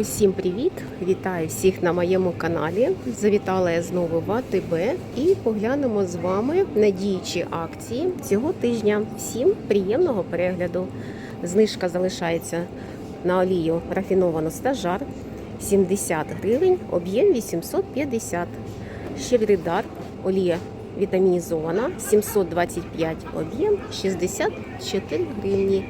Усім привіт! Вітаю всіх на моєму каналі. Завітала я знову в АТБ і поглянемо з вами на діючі акції цього тижня. Всім приємного перегляду. Знижка залишається на олію рафіновану стажар 70 гривень, об'єм 850. Щедридар, олія вітамінізована 725 об'єм 64 гривні.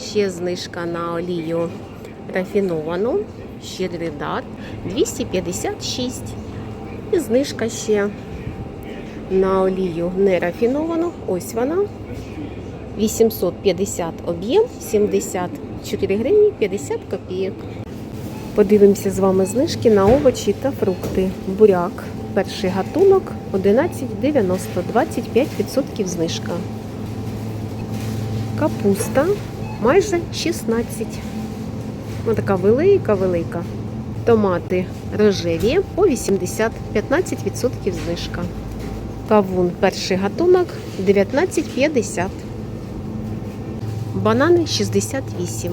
Ще знижка на олію рафіновану, щедрий дар 256. І знижка ще на олію нерафіновану. Ось вона. 850 об'єм, 74 гривні 50 копійок. Подивимося з вами знижки на овочі та фрукти. Буряк. Перший гатунок 11,90, 25% знижка. Капуста майже 16. Ось така велика-велика. Томати рожеві по 80, 15% знижка. Кавун перший гатунок 19,50. Банани 68.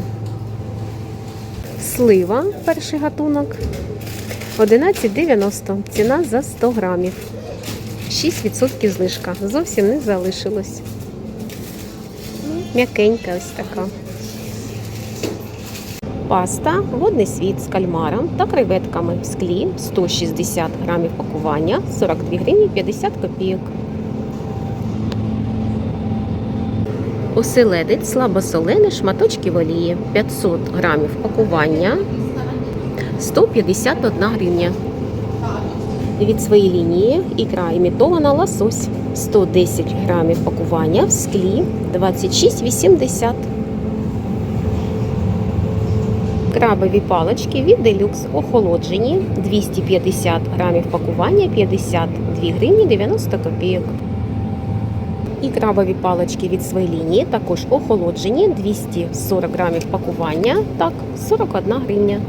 Слива перший гатунок 11,90. Ціна за 100 грамів. 6% знижка. Зовсім не залишилось. М'якенька ось така. Паста водний світ з кальмаром та креветками в склі 160 грамів пакування 42 гривні 50 копійок. Оселедець слабосолений шматочки олії 500 грамів пакування 151 гривня. Від своєї лінії ікра імітована лосось 110 грамів пакування в склі 26,80 Крабові палички від делюкс. Охолоджені. 250 грамів пакування 52 гривні 90 копійок. І крабові палички від своєї лінії також охолоджені. 240 грамів пакування, так, 41 гривня.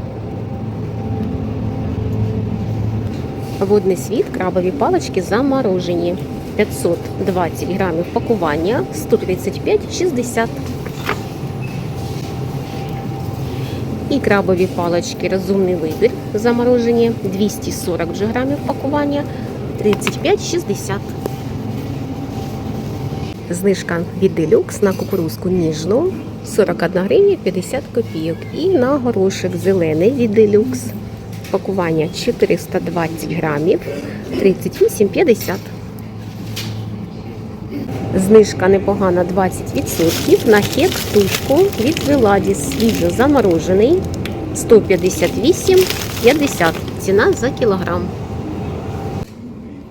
Водний світ. Крабові палички заморожені. 520 грамів пакування 135,60 І крабові палички розумний вибір заморожені 240 вже грамів пакування 35,60. Знижка від делюкс на кукурузку ніжну 41 гривня 50 копійок. І на горошок зелений від делюкс. Пакування 420 грамів 38,50. Знижка непогана 20% на кек тушку від Веладіс свіжо заморожений 158,50 ціна за кілограм.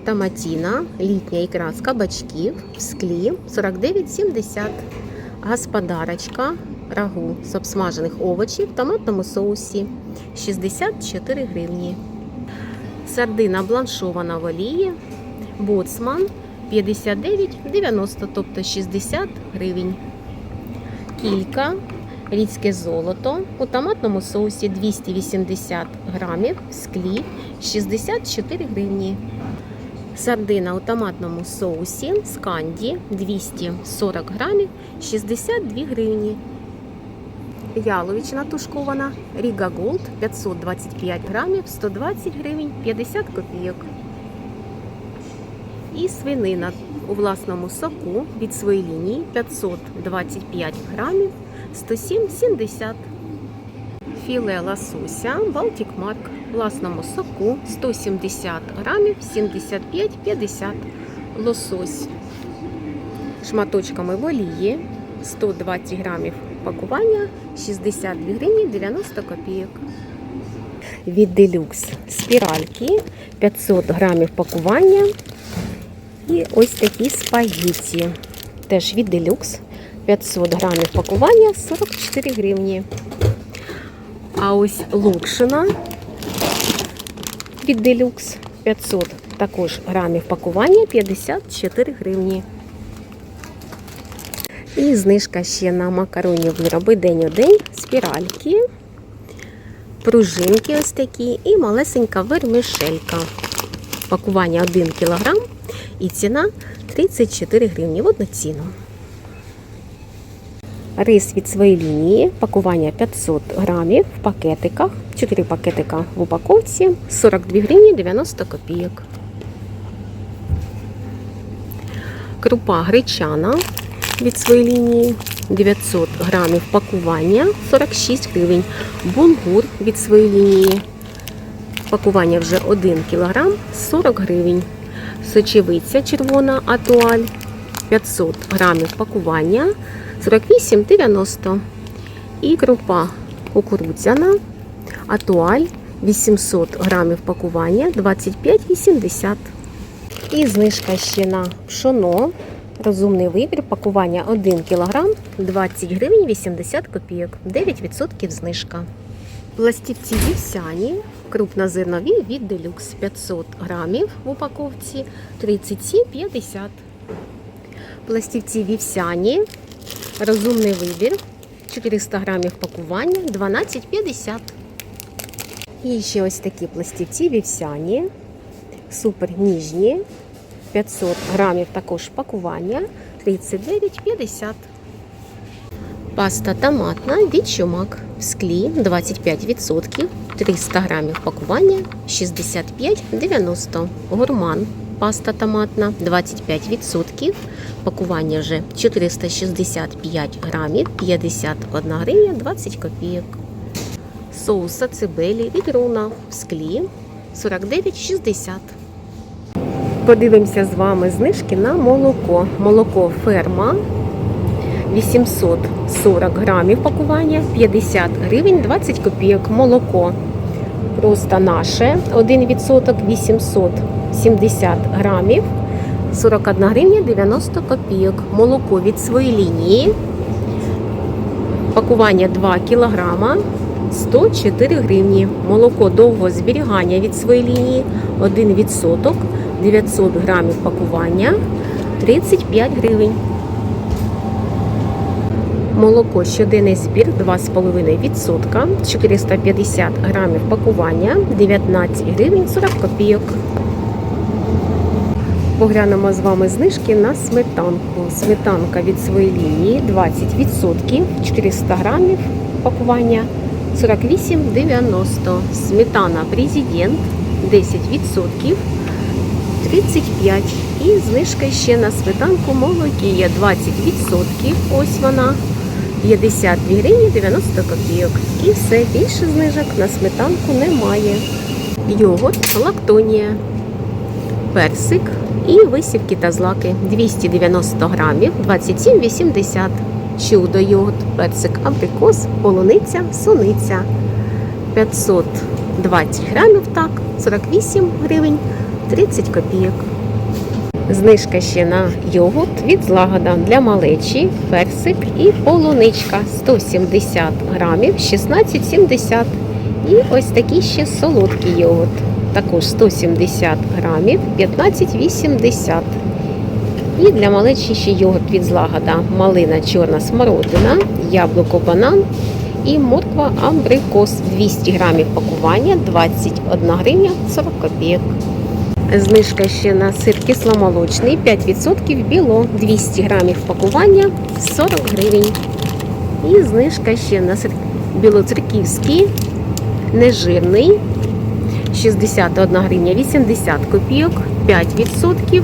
Томатіна, літня ікра з кабачків в склі 49,70. Господарочка рагу з обсмажених овочів в томатному соусі 64 гривні. Сардина бланшована в олії, боцман 59,90, тобто 60 гривень. Кілька, рідське золото у томатному соусі 280 грамів, в склі 64 гривні. Сардина у томатному соусі з канді 240 грамів, 62 гривні. Яловичина тушкована Ріга Голд 525 грамів, 120 гривень, 50 копійок. І свинина у власному соку від своєї лінії 525 грамів 107,70. Філе лосося Балтік Марк у власному соку 170 грамів 75,50 лосось. Шматочками в олії 120 грамів пакування 62 гривні 90 копійок. Від делюкс спіральки 500 грамів пакування і ось такі спагетті. Теж від делюкс 500 грамів пакування 44 гривні. А ось локшина від делюкс 500 також грамів пакування 54 гривні. І знижка ще на макаронні вироби день у день, спіральки, пружинки ось такі і малесенька вермішелька. Пакування 1 кг і ціна 34 гривні в одну ціну. Рис від своєї лінії, пакування 500 грамів в пакетиках, 4 пакетика в упаковці, 42 гривні 90 копійок. Крупа гречана від своєї лінії 900 грамів пакування 46 гривень. Булгур від своєї лінії. Пакування вже 1 кг 40 гривень. Сочевиця червона атуаль 500 грамів пакування 48,90. І крупа кукурудзяна атуаль 800 грамів пакування 25,80. І знижка ще на пшоно. Розумний вибір. Пакування 1 кг 20 гривень 80 копійок. 9% знижка. Пластівці вівсяні, крупнозернові від делюкс 500 грамів в упаковці 37,50. Пластівці вівсяні, розумний вибір 400 грамів пакування 12,50. І ще ось такі пластівці вівсяні, супер ніжні 500 грамів також пакування 39,50. Паста томатна від чумак в склі 25%, 300 грамів пакування 65,90. Гурман паста томатна 25%, пакування вже 465 грамів 51 гривня 20 копійок. Соуса цибелі від руна в склі 49,60. Подивимося з вами знижки на молоко. Молоко ферма 840 грамів пакування, 50 гривень 20 копійок. Молоко просто наше 1% 870 грамів, 41 гривня 90 копійок. Молоко від своєї лінії. Пакування 2 кілограма 104 гривні. Молоко довгого зберігання від своєї лінії 1%. 900 грамів пакування 35 гривень. Молоко щоденний збір 2,5%, 450 грамів пакування 19 гривень 40 копійок. Поглянемо з вами знижки на сметанку. Сметанка від своєї лінії 20%, 400 грамів пакування 48,90. Сметана президент 10%. 35 і знижка ще на сметанку молокія 20%. Ось вона 52 гривні 90 копійок. І все більше знижок на сметанку немає. Йогурт, лактонія, персик і висівки та злаки 290 грамів 27,80. Чудо йогурт, персик, абрикос, полуниця, суниця 520 грамів, так, 48 гривень. 30 копійок. Знижка ще на йогурт від злагода для малечі, персик і полуничка 170 грамів, 16,70. І ось такий ще солодкий йогурт. Також 170 грамів, 15,80. І для малечі ще йогурт від злагода. Малина чорна смородина, яблуко банан і морква абрикос 200 грамів пакування, 21 гривня 40 копійок. Знижка ще на сир кисломолочний 5% біло 200 грамів пакування 40 гривень. І знижка ще на сир білоцерківський нежирний 61 гривня 80 копійок, 5%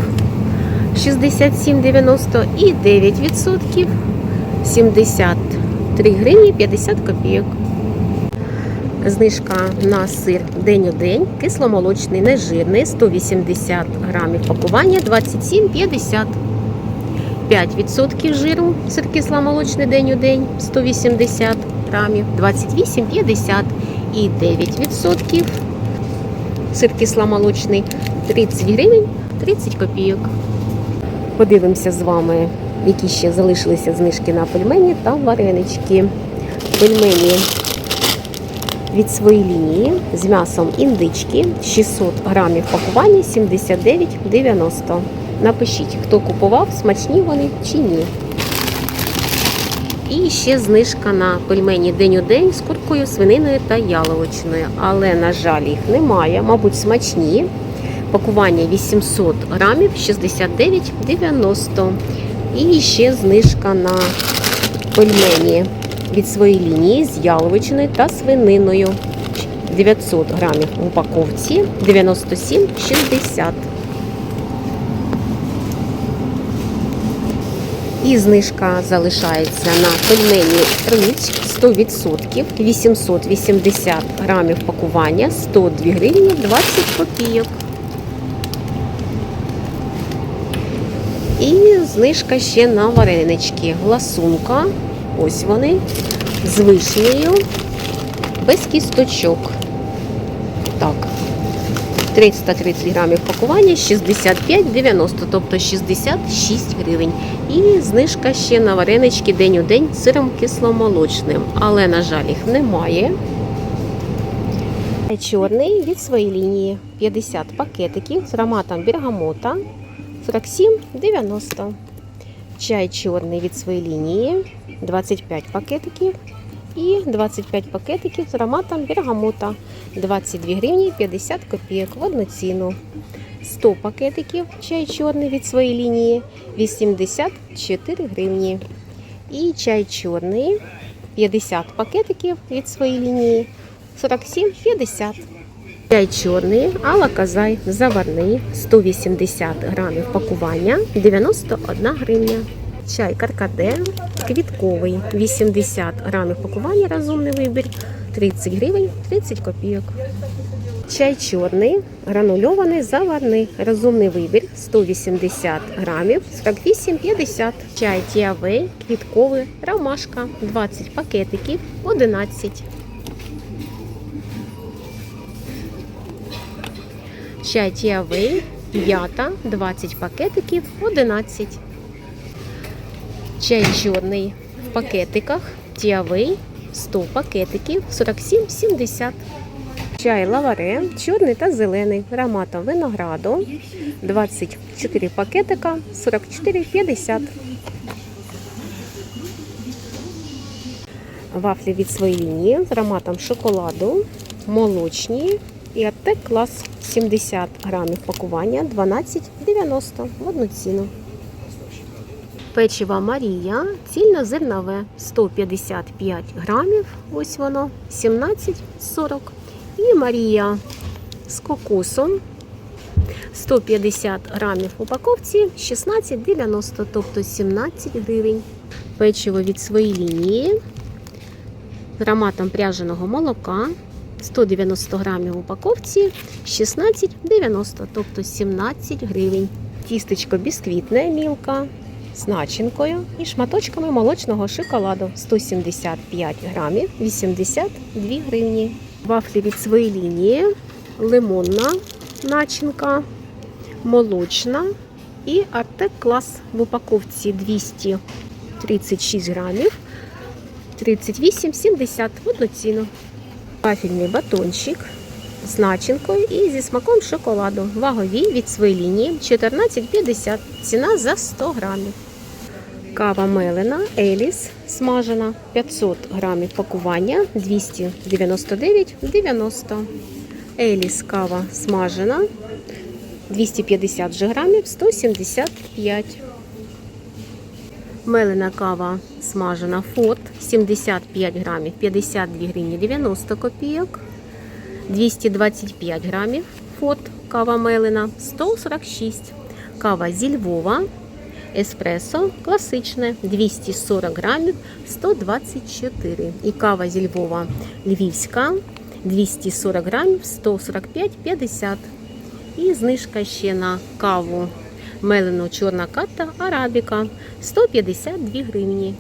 67,90 і 9% 73 гривні 50 копійок. Знижка на сир день у день, кисломолочний, нежирний, 180 грамів пакування, 27,50. 5% жиру, сир кисломолочний день у день, 180 грамів, 28,50 і 9%. Сир кисломолочний 30 гривень, 30 копійок. Подивимося з вами, які ще залишилися знижки на пельмені та варенички. Пельмені від своєї лінії з м'ясом індички 600 грамів пакування 79,90. Напишіть, хто купував, смачні вони чи ні. І ще знижка на пельмені день у день з куркою, свининою та яловичною. Але, на жаль, їх немає, мабуть, смачні. Пакування 800 грамів 69,90. І ще знижка на Пельмені від своєї лінії з яловичиною та свининою. 900 грамів в упаковці 97,60. І знижка залишається на пельмені Рич 100%, 880 грамів пакування, 102 гривні 20 копійок. І знижка ще на варенички. Гласунка. Ось вони. З вишнею. Без кісточок. Так. 330 грамів пакування 65,90, тобто 66 гривень. І знижка ще на варенички день у день з сиром кисломолочним. Але, на жаль, їх немає. Чорний від своєї лінії 50 пакетиків з ароматом бергамота 47,90. Чай чорний від своєї лінії 25 пакетиків. І 25 пакетиків з ароматом бергамота 22 гривні 50 копійок в одну ціну. 100 пакетиків чай чорний від своєї лінії 84 гривні. І чай чорний 50 пакетиків від своєї лінії 47,50. Чай чорний, Алла Казай заварний 180 грамів пакування 91 гривня. Чай каркаде квітковий 80 грамів пакування розумний вибір 30 гривень 30 копійок. Чай чорний, гранульований, заварний, розумний вибір 180 грамів 48,50. Чай тіавей, квітковий, ромашка 20 пакетиків 11. Чай тіавей, м'ята 20 пакетиків 11. Чай чорний в пакетиках тіавей 100 пакетиків 47,70. Чай лаваре, чорний та зелений, ароматом винограду 24 пакетика 44,50. Вафлі від своєї лінії з ароматом шоколаду, молочні і Артек клас 70 грамів пакування 12,90 в одну ціну. Печиво Марія, цільнозернове. 155 грамів, ось воно. 17,40. І Марія. З кокосом. 150 грамів в упаковці. 16,90, тобто 17 гривень. Печиво від своєї лінії. З ароматом пряженого молока 190 грамів в упаковці 16,90, тобто 17 гривень. Тістечко бісквітне мілка з начинкою і шматочками молочного шоколаду 175 грамів 82 гривні. Вафлі від своєї лінії, лимонна начинка, молочна і Артек клас в упаковці 236 грамів 38,70 в одну ціну. Вафельний батончик з начинкою і зі смаком шоколаду. Вагові від своєї лінії 14,50. Ціна за 100 грамів. Кава мелена Еліс смажена 500 грамів пакування 299,90. Еліс кава смажена 250 же грамів 175. Мелена кава смажена фот 75 грамів 52 гривні 90 копійок. 225 грамів фот кава мелена 146. Кава зі Львова еспресо класичне 240 грамів 124. І кава зі Львова львівська 240 грамів 145,50. І знижка ще на каву мелену чорна карта арабіка 152 гривні.